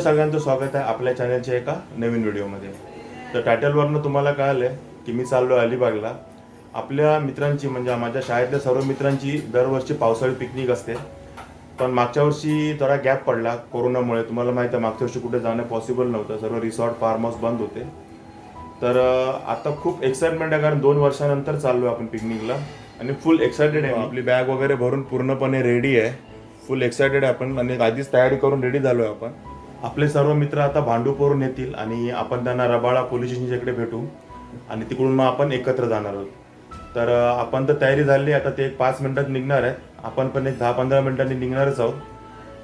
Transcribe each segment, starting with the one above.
तुमच्या सगळ्यांचं स्वागत आहे आपल्या चॅनलच्या एका नवीन व्हिडिओमध्ये तर टायटलवरनं तुम्हाला कळालं आहे की मी चाललो आहे अलिबागला. आपल्या मित्रांची म्हणजे माझ्या शाळेतल्या सर्व मित्रांची दरवर्षी पावसाळी पिकनिक असते. पण मागच्या वर्षी थोडा गॅप पडला कोरोनामुळे. तुम्हाला माहिती आहे मागच्या वर्षी कुठे जाणं पॉसिबल नव्हतं. सर्व रिसॉर्ट फार्म हाऊस बंद होते. तर आता खूप एक्साइटमेंट आहे कारण दोन वर्षानंतर चाललो आहे आपण पिकनिकला आणि फुल एक्सायटेड आहे आपली बॅग वगैरे भरून पूर्णपणे रेडी आहे. फुल एक्सायटेड आहे आपण. आणि आधीच तयारी करून रेडी झालो आहे आपण. आपले सर्व मित्र आता भांडूपवरून येतील आणि आपण त्यांना रबाळा पोलीस स्टेशनच्या इकडे भेटू आणि तिकडून मग आपण एकत्र जाणार आहोत. तर आपण तर तयारी झाली आता ते एक पाच मिनिटात निघणार आहेत. आपण पण एक दहा पंधरा मिनिटांनी निघणारच आहोत.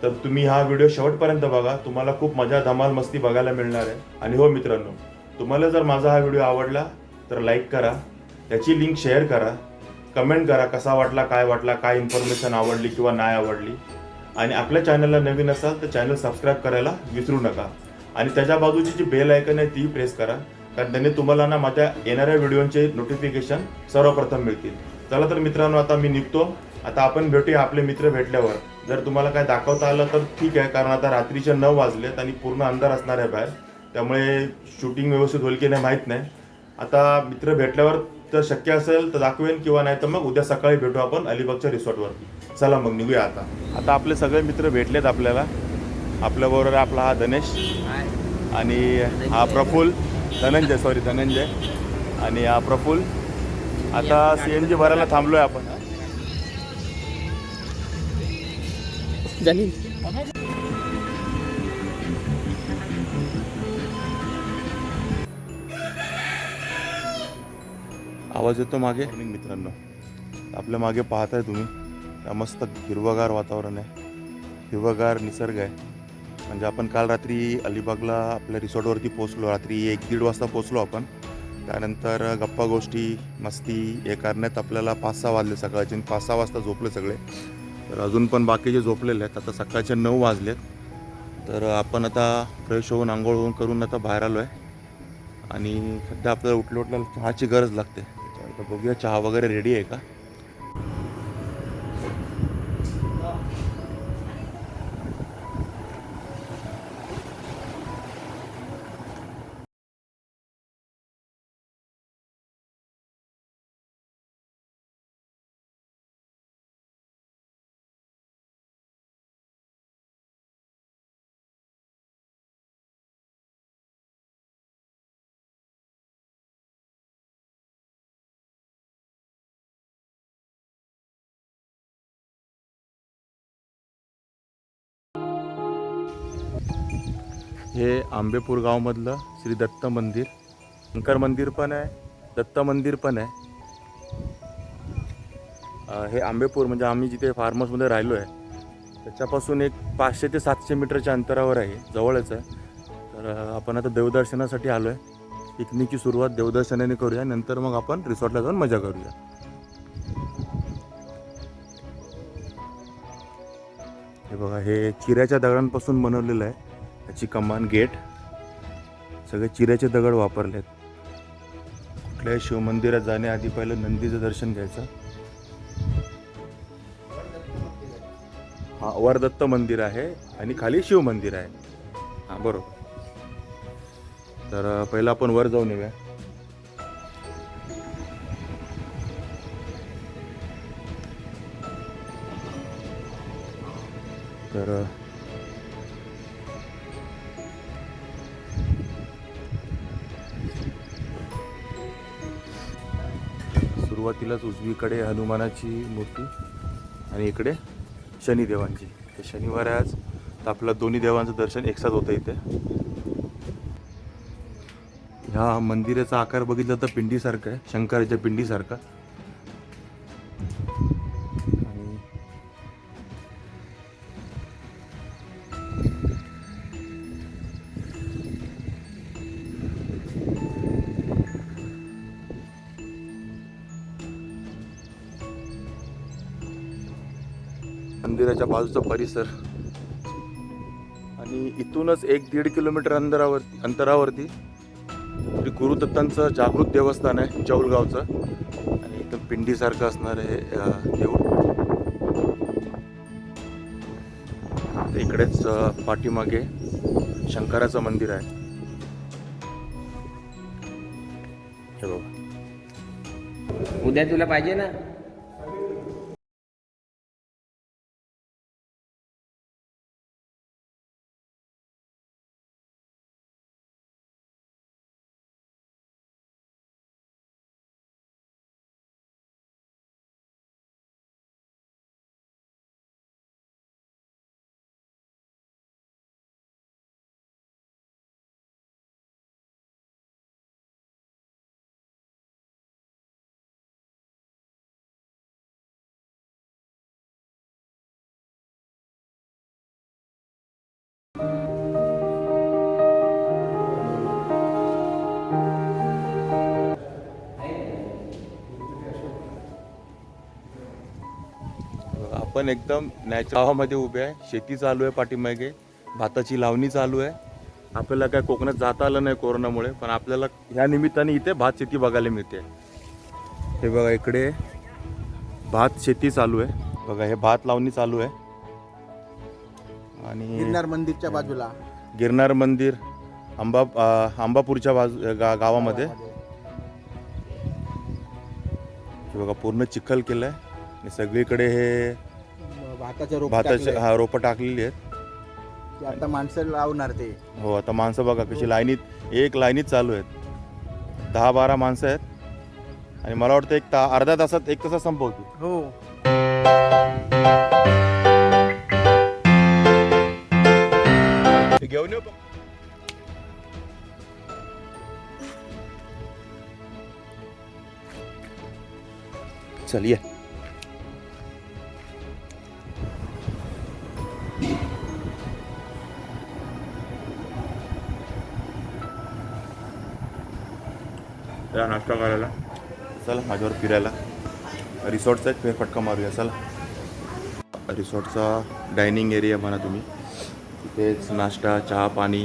तर तुम्ही हा व्हिडिओ शेवटपर्यंत बघा. तुम्हाला खूप मजा धमाल मस्ती बघायला मिळणार आहे. आणि हो मित्रांनो तुम्हाला जर माझा हा व्हिडिओ आवडला तर लाईक करा. त्याची लिंक शेअर करा. कमेंट करा कसा वाटला काय वाटला काय इन्फॉर्मेशन आवडली किंवा नाही आवडली. आणि आपल्या चॅनलला नवीन असाल तर चॅनल सबस्क्राईब करायला विसरू नका. आणि त्याच्या बाजूची जी बेल आयकन आहे ती प्रेस करा. कारण त्याने तुम्हाला ना माझ्या येणाऱ्या व्हिडिओचे नोटिफिकेशन सर्वप्रथम मिळतील. चला तर मित्रांनो आता मी निघतो. आता आपण भेटूया आपले मित्र भेटल्यावर. जर तुम्हाला काय दाखवता आलं तर ठीक आहे कारण आता रात्रीचे नऊ वाजलेत आणि पूर्ण अंधार असणार आहे बाहेर. त्यामुळे शूटिंग व्यवस्थित होईल की नाही माहीत नाही. आता मित्र भेटल्यावर तर शक्य असेल तर दाखवेन किंवा नाही तर मग उद्या सकाळी भेटू आपण अलिबागच्या रिसॉर्टवर. चला मग निघूया आता. आता आपले सगळे मित्र भेटलेत आपल्याला. आपल्याबरोबर आपला हा धनेश. आणि हा प्रफुल धनंजय सॉरी धनंजय. आणि हा प्रफुल आता सी एन जी भरायला थांबलोय आपण. आवाज येतो मागे? मित्रांनो. आपल्या मागे पाहताय तुम्ही मस्त हिरवगार वातावरण आहे. हिरवगार निसर्ग आहे. म्हणजे आपण काल रात्री अलिबागला आपल्या रिसॉर्टवरती पोचलो रात्री एक दीड वाजता पोचलो आपण. त्यानंतर गप्पा गोष्टी मस्ती हे करण्यात आपल्याला पाच सहा वाजले. सकाळचे आणि पाच सहा वाजता झोपले सगळे. तर अजून पण बाकीचे झोपलेले आहेत आता सकाळचे नऊ वाजलेत. तर आपण आता फ्रेश होऊन आंघोळ होऊन करून आता बाहेर आलो आहे आणि सध्या आपल्याला उठल्या उठल्या चहाची गरज लागते. तर बघूया चहा वगैरे रेडी आहे का? हे आंबेपूर गावमधलं श्री दत्त मंदिर. शंकर मंदिर पण आहे दत्त मंदिर पण आहे. हे आंबेपूर म्हणजे आम्ही जिथे फार्म हाऊसमध्ये राहिलो आहे त्याच्यापासून एक पाचशे ते सातशे मीटरच्या अंतरावर आहे जवळच आहे. तर आपण आता देवदर्शनासाठी आलो आहे पिकनिकची सुरुवात देवदर्शनाने करूया नंतर मग आपण रिसॉर्टला जाऊन मजा करूया. हे बघा हे चिऱ्याच्या दगडांपासून बनवलेलं आहे. याची कमान गेट सगळे चिऱ्याचे दगड वापरलेत. कुठल्याही शिवमंदिरात जाण्याआधी पहिलं नंदीचं दर्शन घ्यायचं. हा वरदत्त मंदिर आहे आणि खाली शिव मंदिर आहे. हा बरोबर. तर पहिलं आपण वर जाऊन येऊया. तर सुरुवातीलाच उजवीकडे हनुमानाची मूर्ती आणि इकडे शनिदेवांची. तर शनिवार आज. तर आपलं दोन्ही देवांचं दर्शन एकसाथ होतं इथे. ह्या मंदिराचा आकार बघितला तर पिंडीसारखा आहे शंकराच्या पिंडीसारखा. मंदिराच्या बाजूचा परिसर. आणि इथूनच एक दीड किलोमीटर अंतरावर अंतरावरती श्री गुरुदत्तांचं जागृत देवस्थान आहे चौलगावचं. आणि एकदम पिंडीसारखं असणार हे देऊळ. इकडेच पाठीमागे शंकराचं मंदिर आहे. हे बघा. उद्या तुला पाहिजे ना? आपण एकदम नॅचरल गावामध्ये उभे आहे. शेती चालू आहे पाठीमागे. भाताची लावणी चालू आहे. आपल्याला काय कोकणात जाता आलं नाही कोरोनामुळे पण आपल्याला ह्या निमित्ताने इथे भात शेती बघायला मिळते. हे बघा इकडे भात शेती चालू आहे. बघा हे भात लावणी चालू आहे. आणि गिरनार मंदिरच्या बाजूला. गिरनार मंदिर आंबा आंबापूरच्या बाजू गा गावामध्ये. हे बघा पूर्ण चिखल केलंय. आणि सगळीकडे हे भाताच्या रोप भाताचे. हा रोपं टाकलेली आहेत. ते आता माणसं लावणार ते. हो आता माणसं बघा कशी लाईनीत एक लाईनीत चालू आहेत. दहा बारा माणसं आहेत. आणि मला वाटतं एक ता अर्ध्या तासात एक तासात संपवतील. हो. हे घेऊन येऊ का? चल ये. चला नाश्ता करायला. चला माझ्यावर फिरायला. रिसॉर्टचा एक फेरफटका मारूया चला. रिसॉर्टचा डायनिंग एरिया म्हणा तुम्ही. तिथेच नाश्ता चहा पाणी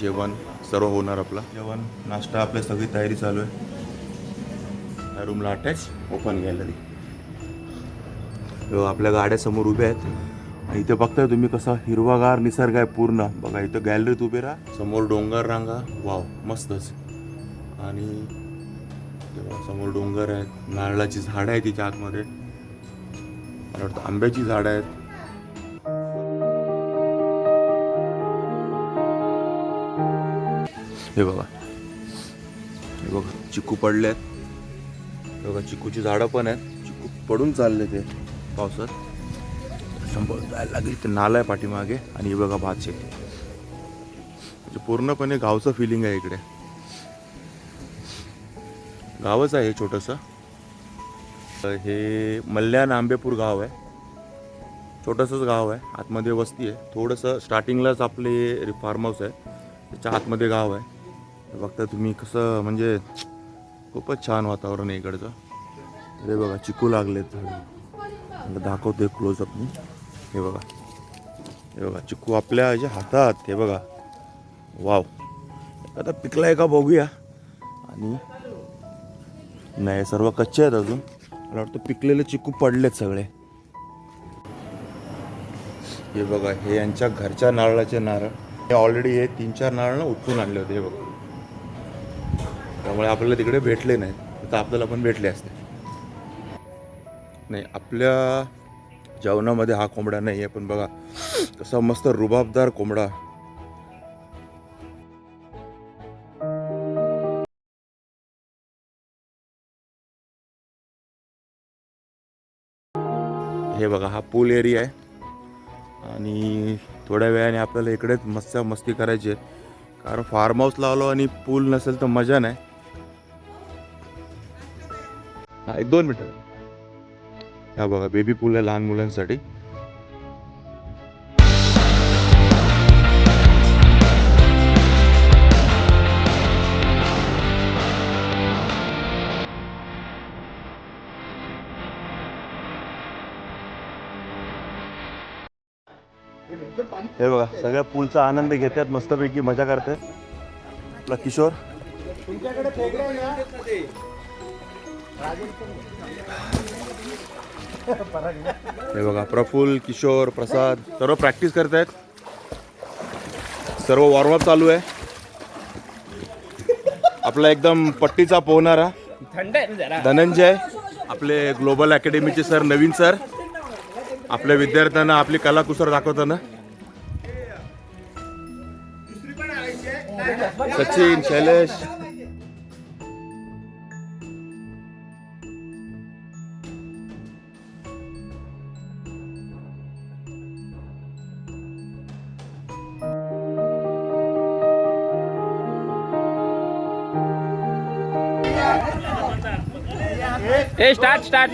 जेवण सर्व होणार आपला. जेवण नाश्ता आपली सगळी तयारी चालू आहे. रूमला अटॅच ओपन गॅलरी आपल्या गाड्या समोर उभ्या आहेत. इथे बघताय तुम्ही कसा हिरवागार निसर्ग आहे पूर्ण. बघा इथं गॅलरीत उभे राहा. समोर डोंगर रांगा. वाव मस्तच. आणि समोर डोंगर आहेत. नारळाची झाडं आहेत तिच्या आतमध्ये. मला वाटतं आंब्याची झाडं आहेत. हे बघा. हे बघा चिकू पडले आहेत. बघा चिकूची झाडं पण आहेत. चिकू पडून चालले ते पावसात. शंभर जायला लागेल. ते नाला आहे पाठीमागे. आणि हे बघा भात शेती म्हणजे पूर्णपणे गावचं फिलिंग आहे इकडे. गावच आहे छोटंसं. तर हे मल्याण आंबेपूर गाव आहे. छोटंसंच गाव आहे. आतमध्ये वस्ती आहे. थोडंसं स्टार्टिंगलाच आपले फार्म हाऊस आहे. त्याच्या आतमध्ये गाव आहे. फक्त बघता तुम्ही कसं म्हणजे खूपच छान वातावरण आहे इकडचं. हे बघा चिकू लागलेत दाखवते क्लोजअप मी. हे बघा. हे बघा चिकू आपल्या ह्याच्या हातात. हे बघा. वाव. आता पिकलाय का बघूया. आणि नाही सर्व कच्चे आहेत अजून. मला वाटतं पिकलेले चिकू पडलेत सगळे. हे बघा हे यांच्या घरच्या नारळाचे नारळ. हे ऑलरेडी हे तीन चार नारळ ना उठून आणले होते हे बघा. त्यामुळे आपल्याला तिकडे भेटले नाहीत. तर आपल्याला पण भेटले असते. नाही आपल्या जेवणामध्ये हा कोंबडा नाही आहे पण बघा तसा मस्त रुबाबदार कोंबडा. हे बघा हा पूल एरिया आहे. आणि थोड्या वेळाने आपल्याला इकडेच मस्त मस्ती करायची आहे. कारण फार्म हाऊस लावलो आणि पूल नसेल तर मजा नाही. हा एक दोन मिनटं. हा बघा बेबी पूल आहे लहान मुलांसाठी. हे बघा सगळ्या पूलचा आनंद घेतात मस्तपैकी मजा करतात आपला किशोर. हे बघा प्रफुल्ल किशोर प्रसाद सर्व प्रॅक्टिस करतायत. सर्व वॉर्मअप चालू आहे. आपला एकदम पट्टीचा पोहणारा थंड आहे ना जरा. धनंजय आपले ग्लोबल अकॅडमीचे सर नवीन सर आपल्या विद्यार्थ्यांना आपली कलाकुसर दाखवताना. सचिन शैलेश ए स्टार्ट स्टार्ट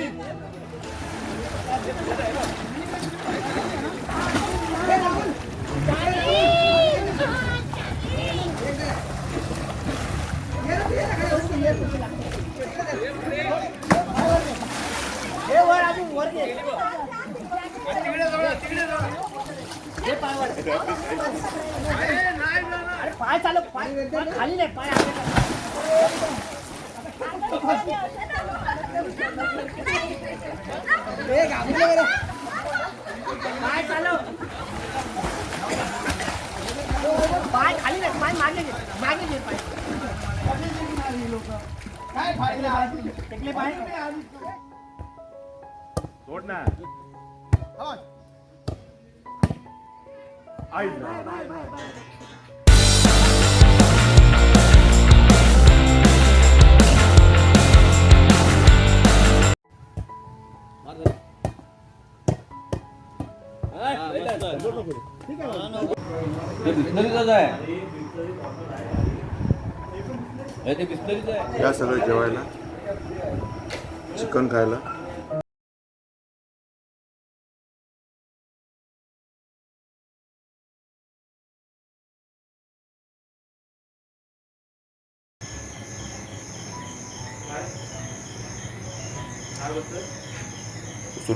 पाय चालू पाय खाली नाही पाय चालू पाय खाली नाही पाय मागे मागे घे. पाय. टेकले पाय. सोड ना या सगळं जेवायला. चिकन खायला.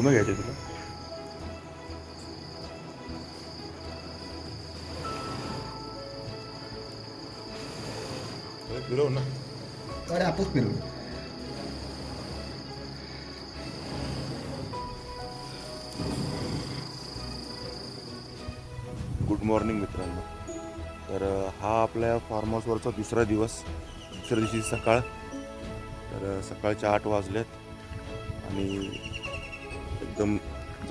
सुरमई घ्यायची तुला. फिरव ना. गुड मॉर्निंग मित्रांनो. तर हा आपल्या फार्म हाऊसवरचा दुसरा दिवस. दुसऱ्या दिवशी सकाळ. तर अ, सकाळचे आठ वाजलेत. आणि एकदम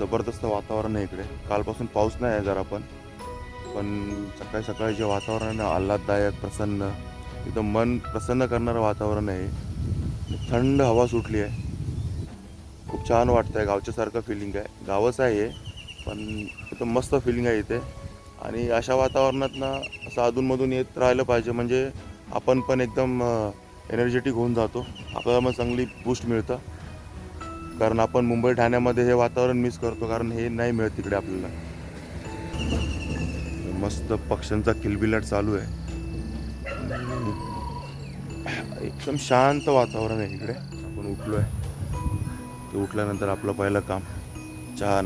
जबरदस्त वातावरण आहे इकडे. कालपासून पाऊस नाही आहे जरा पण. पण सकाळी सकाळी जे वातावरण आहे ना आल्हाददायक प्रसन्न एकदम मन प्रसन्न करणारं वातावरण आहे. थंड हवा सुटली आहे. खूप छान वाटतं आहे गावच्यासारखं फिलिंग आहे. गावच आहे हे, पण एकदम मस्त फिलिंग आहे इथे. आणि अशा वातावरणात ना असं अधूनमधून येत राहिलं पाहिजे. म्हणजे आपण पण एकदम एनर्जेटिक होऊन जातो. आपल्याला मग चांगली बूस्ट मिळतं. कारण आपण मुंबई ठाण्यामध्ये हे वातावरण मिस करतो कारण हे नाही मिळत तिकडे आपल्याला. मस्त पक्ष्यांचा किलबिलाट चालू आहे. एकदम शांत वातावरण आहे इकडे. आपण उठलो आहे ते उठल्यानंतर आपलं पहिलं काम चहा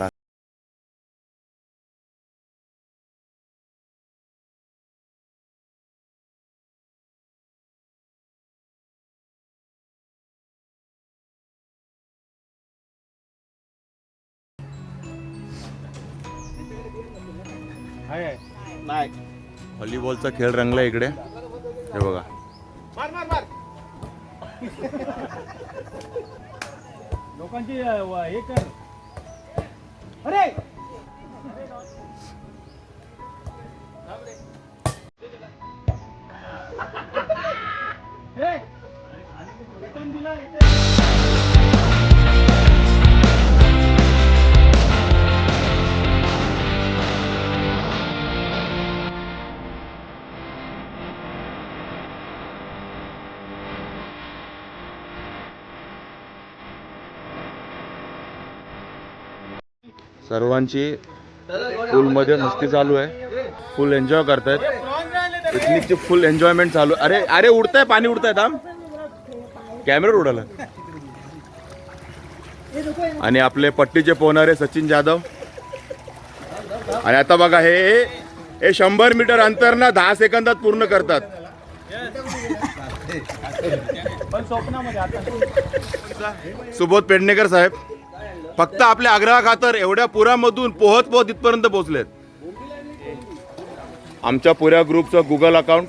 ना व्हॉलीबॉलचा खेळ रंगला इकडे. हे बघा. लोकांची हे कर. अरे! सर्वांची पूलमध्ये मस्ती चालू आहे. फुल एन्जॉय करतायत. पिकनिकची फुल एन्जॉयमेंट चालू अरे अरे उडताय पाणी उडताय थांब. कॅमेरा उडाला. आणि आपले पट्टीचे पोहणारे सचिन जाधव. आणि आता बघा हे हे शंभर मीटर अंतर ना दहा सेकंदात पूर्ण करतात. सुबोध पेडणेकर साहेब. फक्त आपल्या आग्रहाखातर एवढ्या पुरामधून पोहत पोहत इथपर्यंत पोहोचलेत. आमच्या पुऱ्या ग्रुपचं गुगल अकाउंट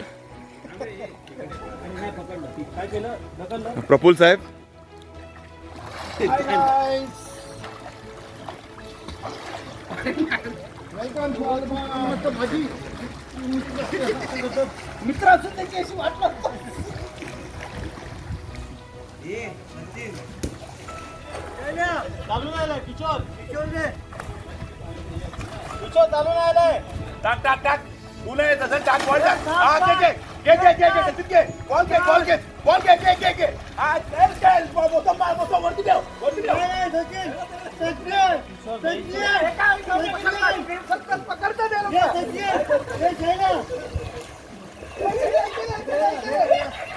प्रफुल साहेब. मित्र चालू नाही किशोर किशोर किशोर चालू नाही आलाय टाक टाक टाक तू नाही तसं टाक बॉल टाक हा के के के के के के सचिन के बॉल के बॉल के बॉल के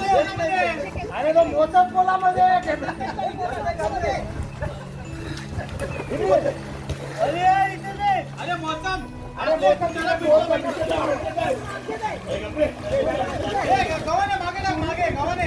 अरे तो मोठच बोला मध्ये अरे मोसम अरे मोसम त्याला मागे मागे. गव्हाने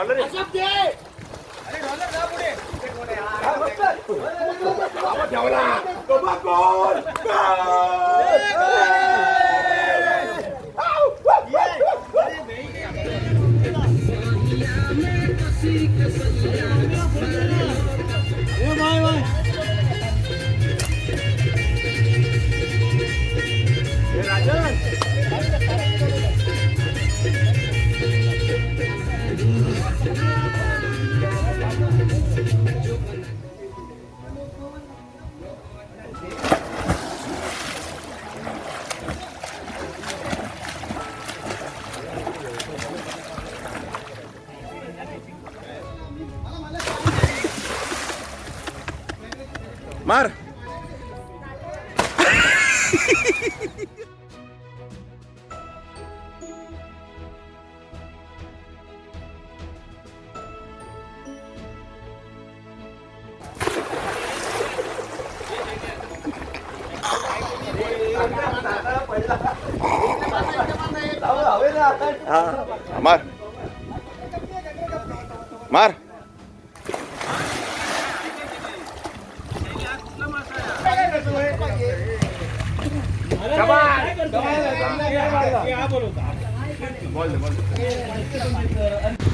डॉलर आहे. मार मार मार बोल बोल